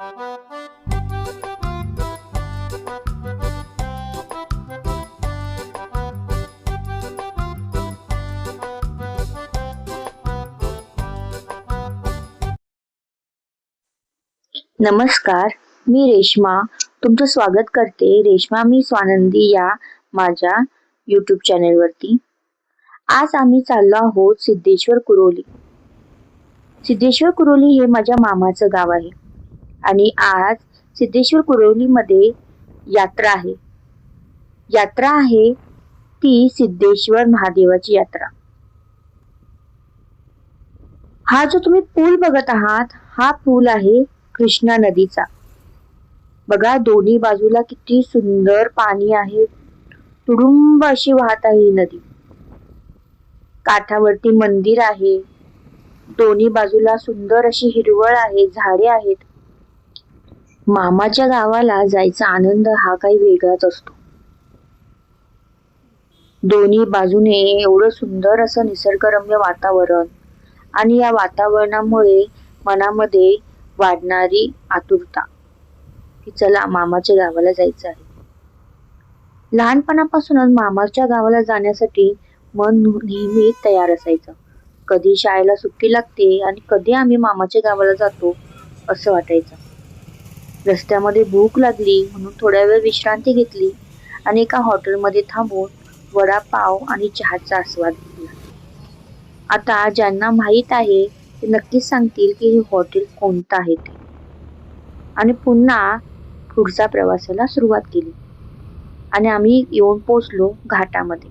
नमस्कार मी रेश्मा. तुमचं स्वागत करते रेश्मा मी स्वानंदी या माझ्या यूट्यूब चॅनेलवरती आज आम्ही चाललो आहोत सिद्धेश्वर कुरोली. सिद्धेश्वर कुरोली हे माझ्या मामाचं गाव आहे. आणि आज सिद्धेश्वर कुरवलीमध्ये यात्रा आहे. यात्रा आहे ती सिद्धेश्वर महादेवाची यात्रा. हा जो तुम्ही पूल बघत आहात हा पूल आहे कृष्णा नदीचा. बघा दोन्ही बाजूला किती सुंदर पाणी आहे. तुडुंब अशी वाहत आहे ही नदी. काठावरती मंदिर आहे. दोन्ही बाजूला सुंदर अशी हिरवळ आहे झाडे आहेत. मामाच्या गावाला जायचा आनंद हा काही वेगळाच असतो. दोन्ही बाजूने एवढं सुंदर असं निसर्गरम्य वातावरण आणि या वातावरणामुळे मनामध्ये वाढणारी आतुरता की चला मामाच्या गावाला जायचं आहे. लहानपणापासूनच मामाच्या गावाला जाण्यासाठी मन नेहमी तयार असायचं. कधी शाळेला सुट्टी लागते आणि कधी आम्ही मामाच्या गावाला जातो असं वाटायचं. रस्त्यामध्ये भूक लागली म्हणून थोड्या वेळ विश्रांती घेतली आणि एका हॉटेलमध्ये थांबून वडापाव आणि चहाचा आस्वाद घेतला. आता ज्यांना माहीत आहे ते नक्कीच सांगतील की हे हॉटेल कोणतं आहे ते. आणि पुन्हा पुढचा प्रवासाला सुरुवात केली. आणि आम्ही येऊन पोचलो घाटामध्ये.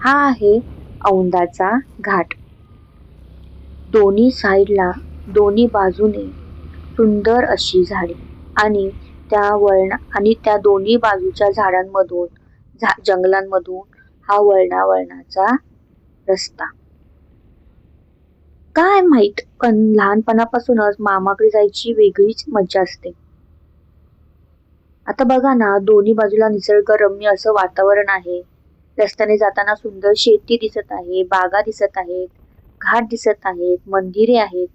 हा आहे औंदाचा घाट. दोन्ही साईडला दोन्ही बाजूने सुंदर अशी झाडे. आणि त्या वळणा आणि त्या दोन्ही बाजूच्या झाडांमधून झा जंगलांमधून हा वळणावळणाचा रस्ता. काय माहीत पण लहानपणापासूनच मामाकडे जायची वेगळीच मजा असते. आता बघा ना दोन्ही बाजूला निसर्गरम्य असं वातावरण आहे. रस्त्याने जाताना सुंदर शेती दिसत आहे बागा दिसत आहेत घाट दिसत आहेत मंदिरे आहेत.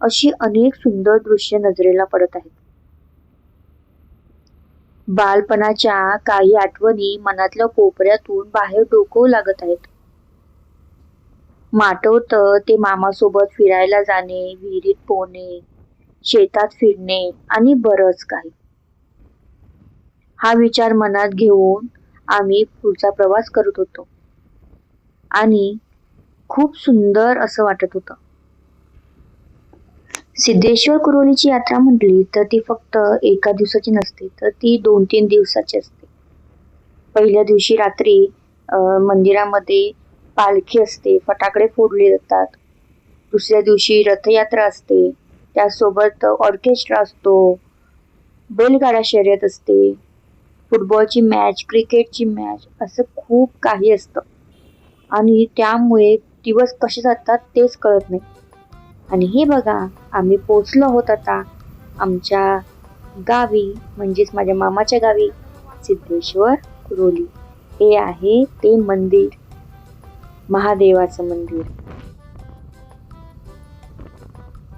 अशी अनेक सुंदर दृश्य नजरेला पडत आहेत. बालपणाच्या काही आठवणी मनातल्या कोपऱ्यातून बाहेर डोकवू लागत आहेत. माटवत ते मामासोबत फिरायला जाणे विहिरीत पोहणे शेतात फिरणे आणि बरंच काही. हा विचार मनात घेऊन आम्ही पुढचा प्रवास करत होतो. आणि खूप सुंदर असं वाटत होतं. सिद्धेश्वर कुरोलीची यात्रा म्हटली तर ती फक्त एका दिवसाची नसते तर ती दोन तीन दिवसाची असते. पहिल्या दिवशी रात्री मंदिरामध्ये पालखी असते फटाकडे फोडले जातात. दुसऱ्या दिवशी रथयात्रा असते त्यासोबत ऑर्केस्ट्रा असतो बैलगाडा शर्यत असते फुटबॉलची मॅच क्रिकेटची मॅच असं खूप काही असतं. आणि त्यामुळे दिवस कसे जातात तेच कळत नाही. आणि हे बघा आम्ही पोचलो आहोत आता आमच्या गावी म्हणजेच माझ्या मामाच्या गावी सिद्धेश्वर कुरोली हे आहे ते मंदिर महादेवाचं मंदिर.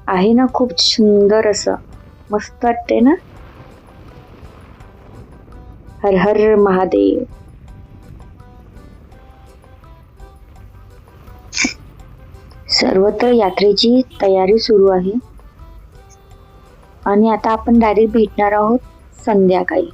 आहे ना खूप सुंदर असं मस्त वाटते ना? हर हर महादेव. सर्वत्र यात्रेची तयारी सुरू आहे. आणि आता आपण डायरेक्ट भेटणार आहोत संध्याकाळी.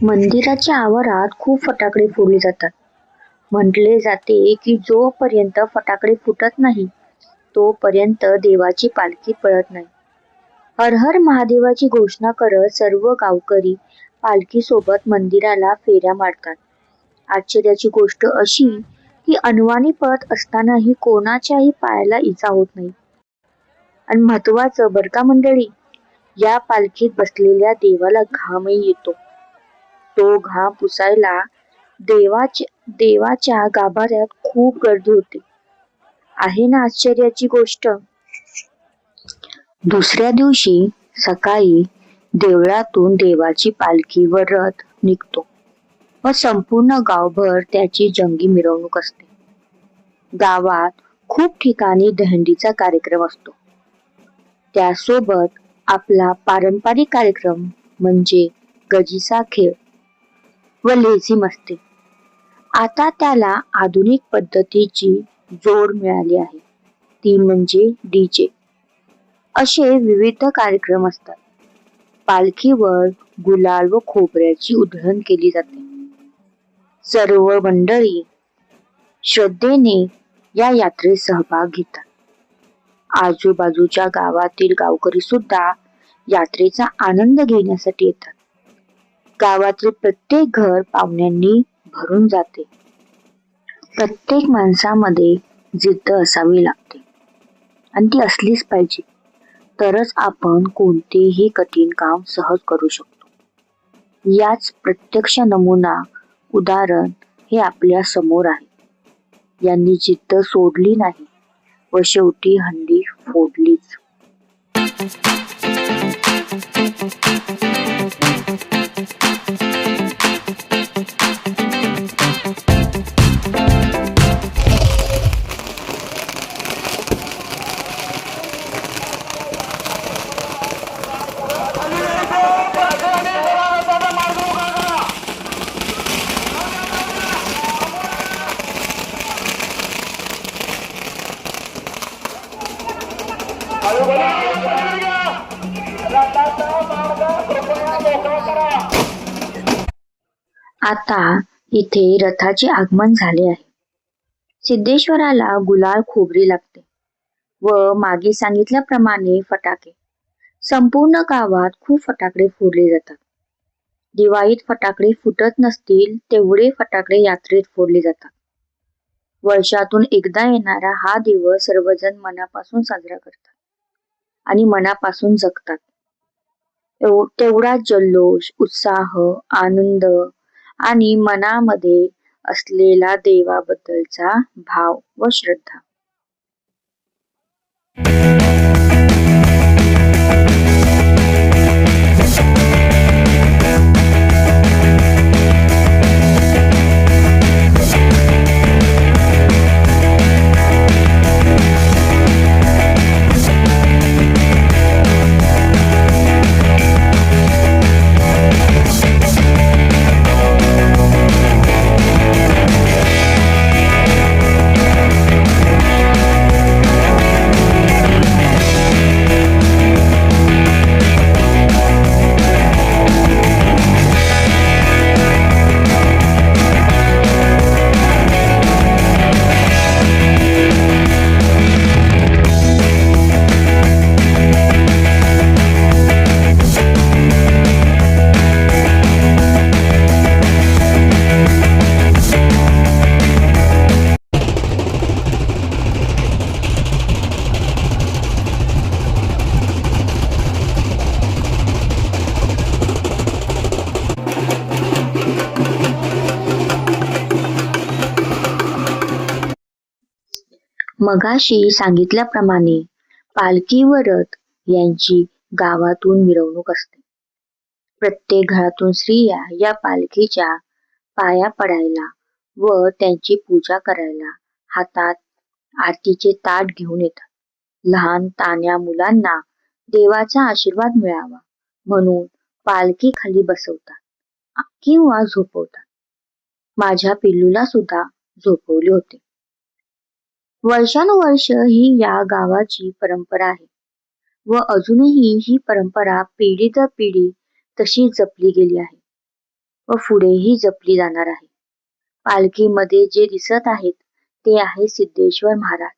मंदिराच्या आवारात खूप फटाकडे फोडले जातात. म्हटले जाते की जोपर्यंत फटाकडे फुटत नाही तोपर्यंत देवाची पालखी पळत नाही. हरहर महादेवाची घोषणा करत सर्व गावकरी पालखी सोबत मंदिराला फेऱ्या मारतात. आश्चर्याची गोष्ट अशी की अनवाणी पळत असतानाही कोणाच्याही पायाला इजा होत नाही. आणि महत्वाचं बर का मंडळी? या पालखीत बसलेल्या देवाला घामही येतो. तो घाम पुसायला देवाच्या देवाच्या गाभाऱ्यात खूप गर्दी होते. आहे ना आश्चर्याची गोष्ट? दुसऱ्या दिवशी सकाळी देवळातून देवाची पालखी व रथ निघतो व संपूर्ण गावभर त्याची जंगी मिरवणूक असते. गावात खूप ठिकाणी दहंडीचा कार्यक्रम असतो. त्यासोबत आपला पारंपरिक कार्यक्रम म्हणजे गजीचा खेळ व लेझीम असते आता त्याला आधुनिक पद्धतीची जोड मिळाली आहे. ती म्हणजे डीजे असे विविध कार्यक्रम असतात. पालखीवर गुलाल व खोबऱ्याची उधळण केली जाते. सर्व मंडळी श्रद्धेने या यात्रेत सहभाग घेतात. आजूबाजूच्या गावातील गावकरी सुद्धा यात्रेचा आनंद घेण्यासाठी येतात. गावातील प्रत्येक घर पाहुण्यांनी भरून जाते. प्रत्येक माणसामध्ये जिद्द असावी लागते. आणि ती असलीच पाहिजे. तरच आपण कोणतेही कठीण काम सहज करू शकतो. याच प्रत्यक्ष नमुना उदाहरण हे आपल्यासमोर आहे. यांनी जिद्द सोडली नाही व शेवटी हंडी फोडलीच. आता इथे रथाचे आगमन झाले आहे. सिद्धेश्वराला गुलाल खोबरी लागते व मागे सांगितल्याप्रमाणे फटाके. संपूर्ण गावात खूप फटाकडे फोडले जातात. दिवाळीत फटाकडे फुटत नसतील तेवढे फटाकडे यात्रेत फोडले जातात. वर्षातून एकदा येणारा हा दिवस सर्वजण मनापासून साजरा करतात आणि मनापासून जगतात. तेवढा जल्लोष उत्साह आनंद आणि मनामध्ये असलेला देवाबद्दलचा भाव व श्रद्धा. मगाशी सांगितल्याप्रमाणे पालखी व रथ यांची गावातून मिरवणूक असते. प्रत्येक घरातून स्त्रिया या पालखीच्या पाया पडायला व त्यांची पूजा करायला हातात आरतीचे ताट घेऊन येतात. लहान तान्या मुलांना देवाचा आशीर्वाद मिळावा म्हणून पालखी खाली बसवतात किंवा झोपवतात. माझ्या पिल्लूला सुद्धा झोपवले होते. वर्षानुवर्ष ही या गावाची परंपरा आहे. व अजूनही ही परंपरा पिढी दर पिढी तशी जपली गेली आहे. व पुढेही जपली जाणार आहे. पालखीमध्ये जे दिसत आहेत ते आहे सिद्धेश्वर महाराज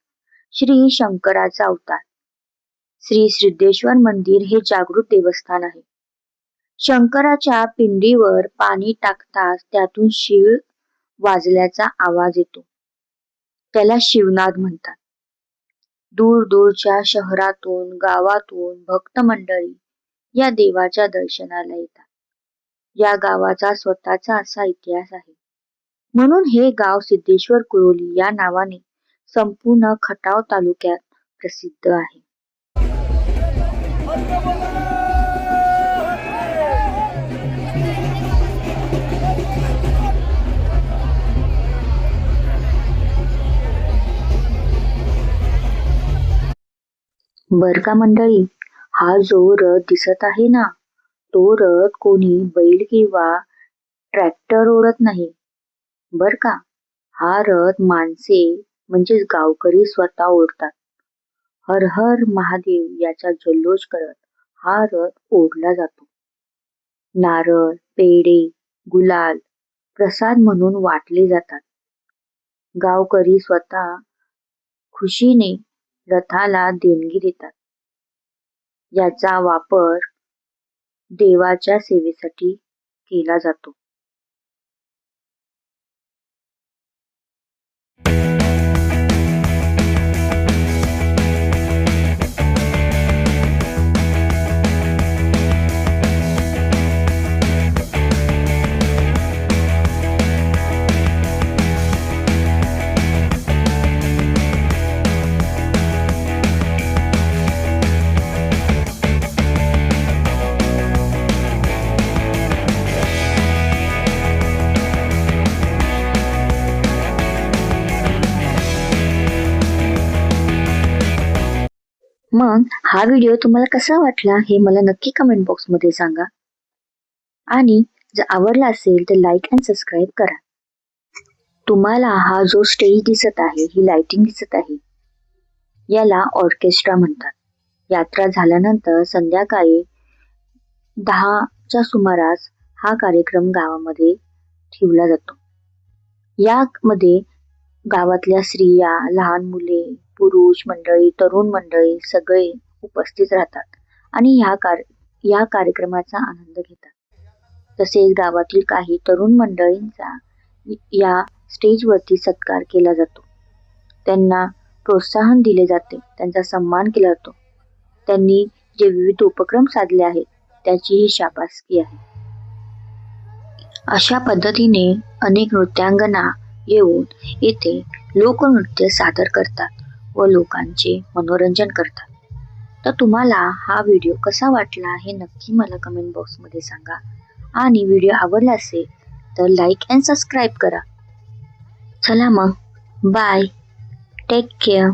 श्री शंकराचा अवतार. श्री सिद्धेश्वर मंदिर हे जागृत देवस्थान आहे. शंकराच्या पिंडीवर पाणी टाकताच त्यातून शिळ वाजल्याचा आवाज येतो. त्याला शिवनाद म्हणतात. दूर दूरच्या शहरातून गावातून भक्त मंडळी या देवाच्या दर्शनाला येतात. या गावाचा स्वतःचा असा इतिहास आहे. म्हणून हे गाव सिद्धेश्वर कुरोली या नावाने संपूर्ण खटाव तालुक्यात प्रसिद्ध आहे. बर का मंडळी? हा जो रथ दिसत आहे ना तो रथ कोणी बैल किंवा ट्रॅक्टर ओढत नाही. बर का? हा रथ माणसे म्हणजेच गावकरी स्वतः ओढतात. हर हर महादेव याचा जल्लोष करत हा रथ ओढला जातो. नारळ पेढे गुलाल प्रसाद म्हणून वाटले जातात. गावकरी स्वतः खुशीने रथाला देणगी देतात. याचा वापर देवाच्या सेवेसाठी केला जातो. मग हा व्हिडिओ तुम्हाला कसा वाटला हे मला नक्की कमेंट बॉक्समध्ये सांगा. आणि जर आवडला असेल तर लाईक अँड सबस्क्राईब करा. तुम्हाला हा जो स्टेज दिसत आहे ही लाइटिंग दिसत आहे याला ऑर्केस्ट्रा म्हणतात. यात्रा झाल्यानंतर संध्याकाळी दहाच्या सुमारास हा कार्यक्रम गावामध्ये ठेवला जातो. यामध्ये गावातल्या स्त्रिया लहान मुले पुरुष मंडळी तरुण मंडळी सगळे उपस्थित राहतात आणि ह्या कार या कार्यक्रमाचा आनंद घेतात. तसेच गावातील काही तरुण मंडळींचा या स्टेजवरती सत्कार केला जातो. त्यांना प्रोत्साहन दिले जाते त्यांचा सन्मान केला जातो. त्यांनी जे विविध उपक्रम साधले आहेत त्याची ही शाबासकी आहे. अशा पद्धतीने अनेक नृत्यांगना येऊन इथे लोकनृत्य सादर करतात व लोकांचे मनोरंजन करतात. तर तुम्हाला हा व्हिडिओ कसा वाटला हे नक्की मला कमेंट बॉक्समध्ये सांगा. आणि व्हिडिओ आवडला असेल तर लाईक अँड सबस्क्राईब करा. चला मग. Bye take care